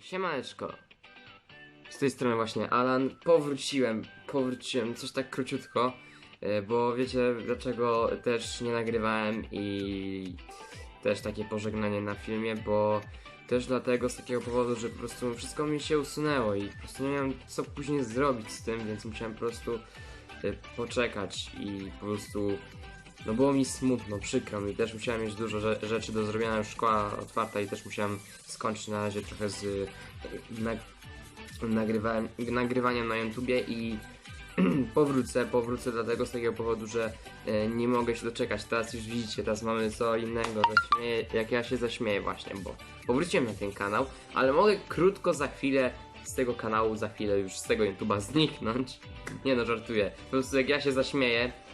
Siemaneczko. Z tej strony właśnie Alan. Powróciłem, powróciłem, coś tak króciutko, e, bo wiecie dlaczego też nie nagrywałem i też takie pożegnanie na filmie, bo też dlatego z takiego powodu, że po prostu wszystko mi się usunęło i po prostu nie miałem co później zrobić z tym, więc musiałem po prostu e, poczekać i po prostu no było mi smutno, przykro mi, też musiałem mieć dużo rze- rzeczy do zrobienia, już szkoła otwarta i też musiałem skończyć na razie trochę z y, na, nagrywałem, nagrywaniem na YouTubie i powrócę, powrócę dlatego z takiego powodu, że e, nie mogę się doczekać. Teraz już widzicie, teraz mamy co innego, zaśmieję, jak ja się zaśmieję właśnie, bo powróciłem na ten kanał, ale mogę krótko za chwilę z tego kanału, za chwilę już z tego YouTuba zniknąć. Nie no, żartuję. Po prostu jak ja się zaśmieję, y,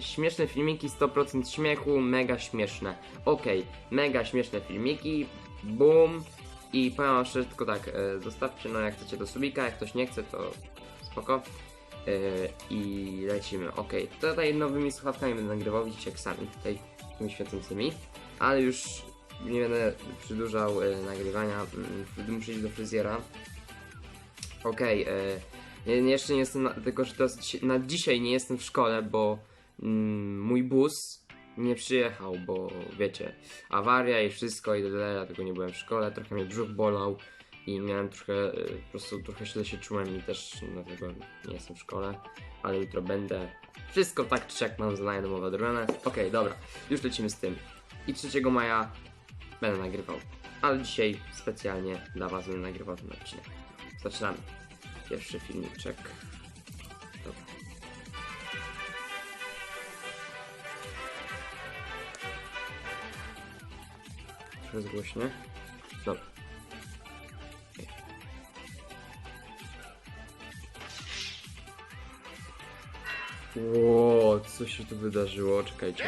śmieszne filmiki, 100% śmiechu, mega śmieszne. Okej, mega śmieszne filmiki, boom. I powiem wam szczerze, tylko tak, e, zostawcie, no jak chcecie do subika, jak ktoś nie chce, to spoko. E, I lecimy, okej. Tutaj nowymi słuchawkami będę nagrywał, widzicie jak sami, tutaj tymi świecącymi. Ale już nie będę przedłużał nagrywania, mm, muszę iść do fryzjera. Okej, nie, jeszcze nie jestem, na, tylko że teraz na dzisiaj nie jestem w szkole, bo mm, mój bus nie przyjechał, bo wiecie, awaria i wszystko i tyle, dlatego nie byłem w szkole, trochę mnie brzuch bolał i miałem trochę, y, po prostu trochę źle się czułem i też dlatego nie jestem w szkole, ale jutro będę. Wszystko tak czy siak mam zadanie domowe odrobione. Okej, dobra, już lecimy z tym. I 3 maja będę nagrywał, ale dzisiaj specjalnie dla was będę nagrywał ten odcinek. Zaczynamy. Pierwszy filmiczek. Dobra. Trochę zgłośnie. Dobra. Ło, co się tu wydarzyło? Czekajcie.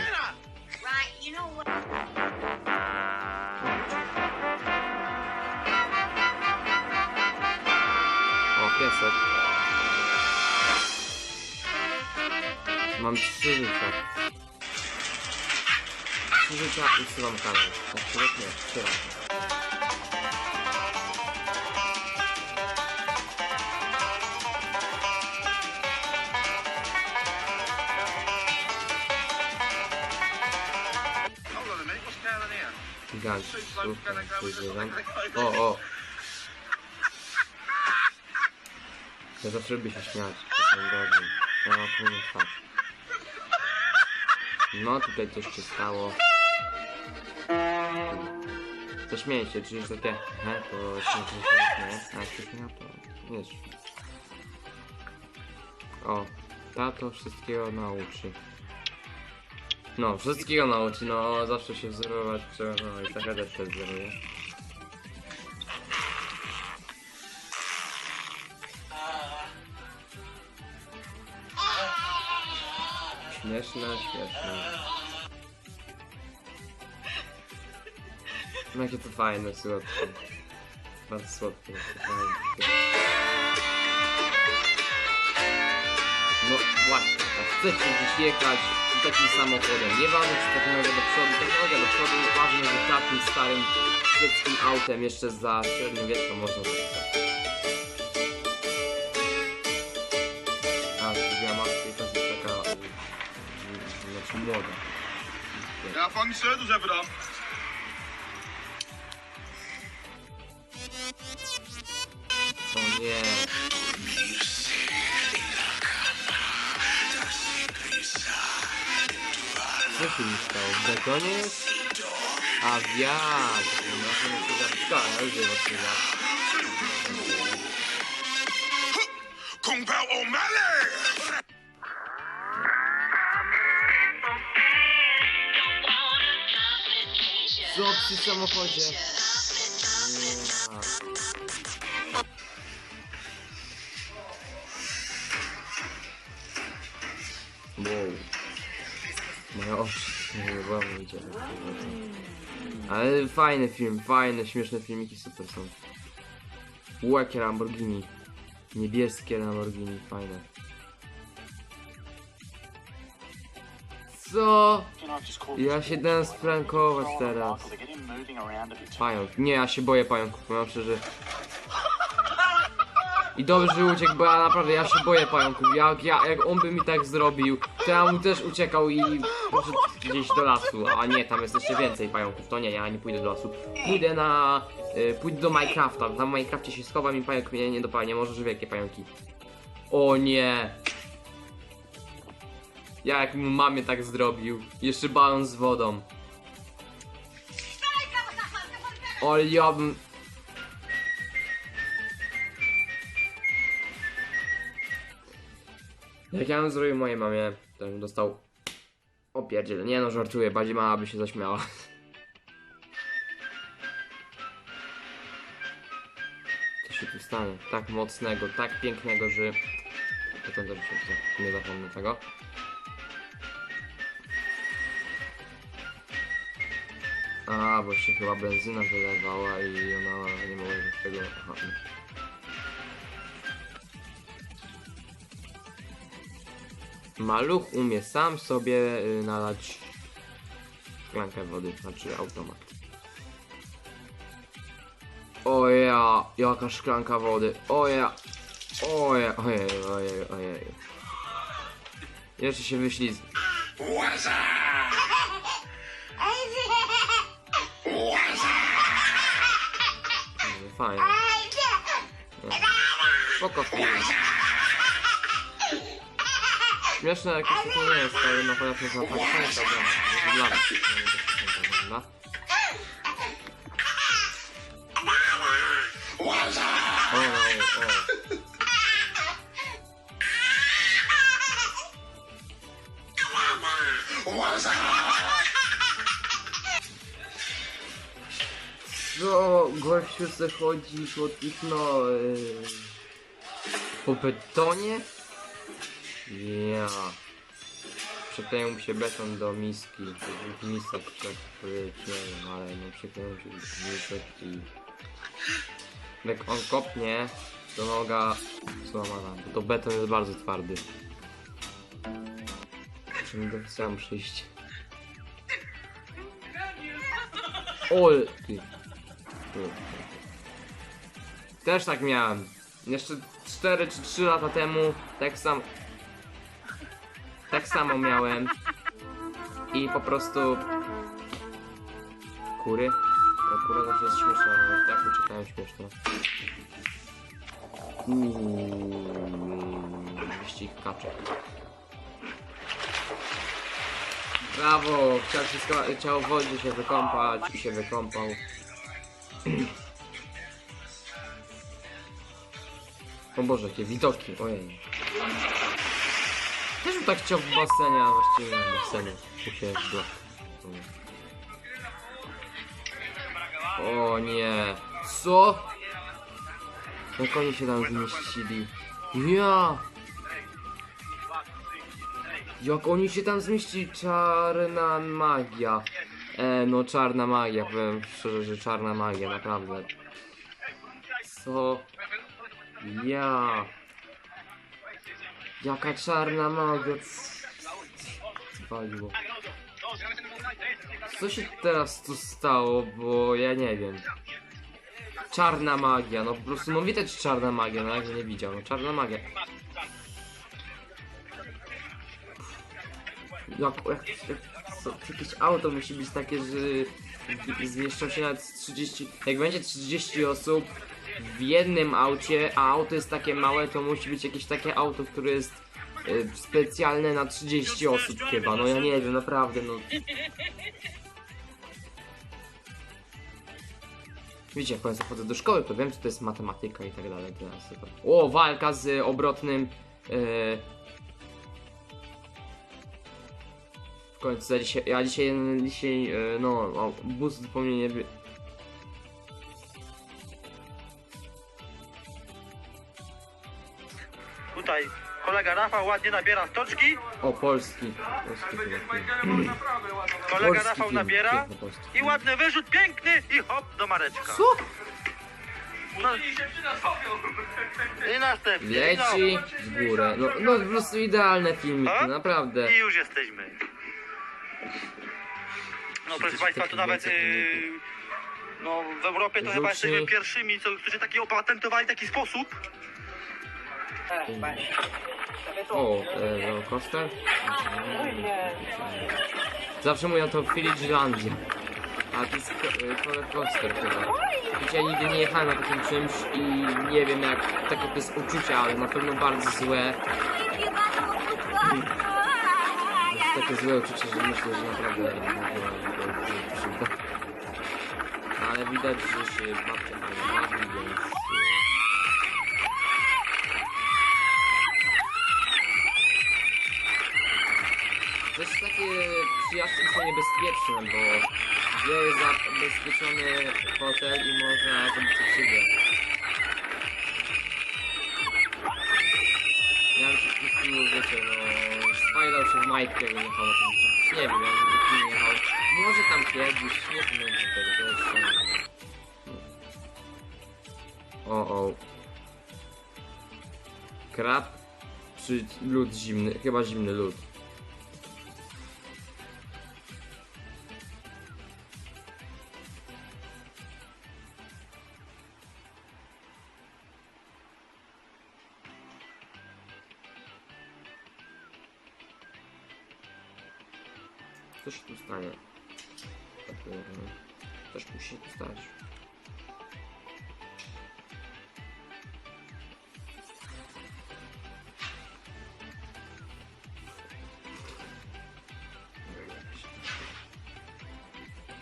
O, piesek. Mam trzy życia. Trzy życia i usuwam kanał. Znaczy, nie, trzy razy. Hold on a Ja zawsze lubię się śmiać. To są dobry. No, to nie tak. No, tutaj coś się stało. To śmieje się, czyli takie, he, to się nie a jak się to nie. O, tato wszystkiego nauczy. No, wszystkiego nauczy, no, zawsze się wzorować trzeba, no i taka też się wzoruje. Śmieszne, śmieszne. No jakie to fajne, słodkie. Bardzo słodkie, fajne. No właśnie, jak chcecie gdzieś jechać takim samochodem, nieważne czy taką nogę do przodu, nogę do przodu, ważne, że takim starym szwedzkim autem jeszcze za średniowiecza można y, znaczy młoda. Ja, vang die sleutels even dan. O nie. Co się mi stało? W betonie jest? A wiatr! No to nie się zaczka, ja już wiem przy samochodzie? Wow. Moje oczy. Nie wolno idzie. Ale fajny film, fajne, śmieszne filmiki super są. U, jakie Lamborghini. Niebieskie Lamborghini, fajne. Co? Ja się dałem sprankować teraz. Pająk. Nie, ja się boję pająków, powiem szczerze. I dobrze, że uciekł, bo ja naprawdę, ja się boję pająków. Jak, ja, jak on by mi tak zrobił, to ja mu też uciekał i poszedł gdzieś do lasu. A nie, tam jest jeszcze więcej pająków. To nie, ja nie pójdę do lasu. Pójdę na... Y, pójdę do Minecrafta. Tam w Minecrafcie się schowam i pająk mnie nie dopali. Nie może, że wielkie pająki. O nie! Ja jak mu mamie tak zrobił. Jeszcze balon z wodą. Ale ja bym... Jak ja bym zrobił mojej mamie, to bym dostał... O pierdziele, nie no, żartuję, bardziej mama by się zaśmiała. Co się tu stanie? Tak mocnego, tak pięknego, że... Potem dobrze się nie zapomnę tego. A, bo się chyba benzyna wylewała i ona nie mogła już tego... Aha. Maluch umie sam sobie y, nalać szklankę wody, znaczy automat. O ja, jaka szklanka wody. O ja. Ojej, ojej, ojej. Jeszcze się wyślizg. No, Fajnie. No. Spoko film. Śmieszne jakieś to nie jest, ale pewno to jest na tak sensa, że dla mnie. Wygląda. O, o, o. Se chodzi po tych no... Yy, po betonie? Ja. Przykleją mu się beton do miski. W misek tak powiedzieć, nie wiem, ale no przykleją się do misek i... Jak on kopnie, to noga złamana, bo to beton jest bardzo twardy. To sam przyjść? Ol! Ty. Też tak miałem. Jeszcze 4 czy 3 lata temu tak sam. Tak samo miałem. I po prostu. Kury? O, kura zawsze jest śmieszna, no tak uciekają śmieszne. Uuu, wyścig kaczek. Brawo! Chciał, się chciał w wodzie się wykąpać i się wykąpał. O Boże, jakie widoki, ojej. Też bym tak chciał w basenie, a właściwie w basenie. Szło. O nie. Co? Jak oni się tam zmieścili? Ja! Jak oni się tam zmieścili? Czarna magia. E, no czarna magia, powiem szczerze, że czarna magia, naprawdę. Co? Ja. Jaka czarna magia. Co się teraz tu stało, bo ja nie wiem. Czarna magia, no po prostu no widać czarna magia, no jakże nie widział, no czarna magia. Jak, jak, jak co, jakieś auto musi być takie, że zmieszczą się nawet z 30, jak będzie 30 osób w jednym aucie, a auto jest takie małe, to musi być jakieś takie auto, które jest y, specjalne na 30 osób chyba, no ja nie wiem, naprawdę, no. Wiecie, jak ja chodzę do szkoły, to wiem, co to jest matematyka i tak dalej. Teraz. O, walka z obrotnym. y, W końcu za dzisiaj, ja dzisiaj, dzisiaj, y, no, bus zupełnie nie, kolega Rafał ładnie nabiera stoczki, O, polski. Polski kolega Polski Rafał film, nabiera i ładny wyrzut, piękny i hop do Mareczka. Co? No, I no. Leci w górę. No, no po prostu idealne filmiki, A? naprawdę. I już jesteśmy. No proszę Państwa, tu nawet yy, no, w Europie to chyba jesteśmy pierwszymi, co, którzy taki opatentowali taki sposób, O, e, no, Coaster? Zawsze mówią to Filiglandia. A to jest ko- e, Roller Coaster chyba. Ja nigdy nie jechałem na takim czymś i nie wiem jak takie to jest uczucie, ale na pewno bardzo złe. Takie złe uczucie, że myślę, że naprawdę. Ale widać, że się babcia bawi, więc... Też takie przyjaźnie niebezpieczne, bo gdzie jest zabezpieczony hotel i można zrobić krzywdę. Ja bym się po prostu, wiecie, no, spajlał się w majtkę i jechał nie wiem, ja bym nie jechał. Może tam kiedyś, nie pamiętam tego, to jest. O, o. Krab czy lód zimny? Chyba zimny lód. Что ж ты устанет? Так, наверное. Что ж мужчина ты ставишь?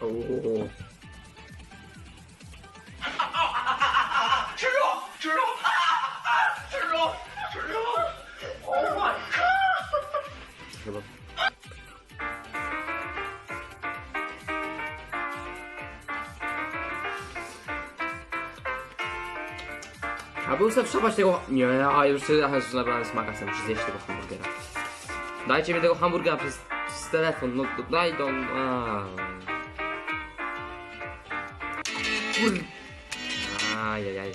О -о -о. Спасибо. Sobie trzeba tego... Nie, a już, już nabrałem smaka, sobie muszę zjeść tego hamburgera. Dajcie mi tego hamburgera przez, przez telefon, no daj do... A. Kur... Ajajaj.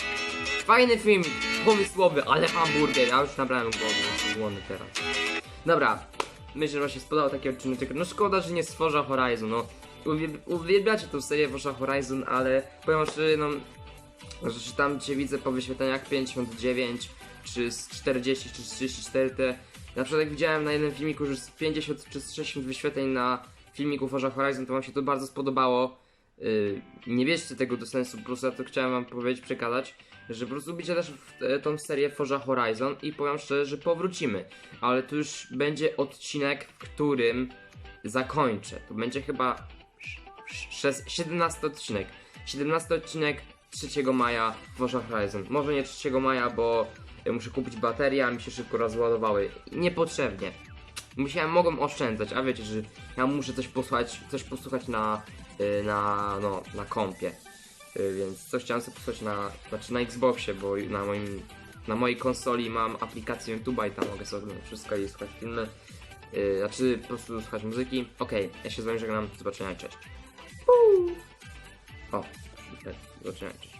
Fajny film, pomysłowy, ale hamburger, ja już nabrałem jestem głodny teraz. Dobra, myślę, że wam się spodobał taki odcinek. No szkoda, że nie stworza Horizon, no. Uwielb- Uwielbiacie tą serię Forza Horizon, ale powiem szczerze, no, że czy tam cię widzę po wyświetleniach 59, czy z 40, czy z 34 te... Na przykład jak widziałem na jednym filmiku, z 50 czy z 60 wyświetleń na filmiku Forza Horizon, to wam się to bardzo spodobało. Yy, nie bierzcie tego do sensu, po prostu ja to chciałem wam powiedzieć, przekazać, że po prostu lubicie też w, e, tą serię Forza Horizon i powiem szczerze, że powrócimy. Ale to już będzie odcinek, w którym zakończę. To będzie chyba sz- sz- 17 odcinek. 17 odcinek 3 maja Forza Horizon. Może nie 3 maja, bo e, muszę kupić baterie, a mi się szybko rozładowały. Niepotrzebnie. Musiałem, mogłem oszczędzać, a wiecie, że ja muszę coś posłuchać, coś posłuchać na, y, na, no, na kompie. Y, Więc coś chciałem sobie posłuchać na, znaczy na Xboxie, bo na moim, na mojej konsoli mam aplikację YouTube'a i tam mogę sobie oglądać wszystko i słuchać filmy. Yy, znaczy po prostu słuchać muzyki. Okej, ja się z wami żegnam, do zobaczenia, cześć. O, super, do zobaczenia, cześć.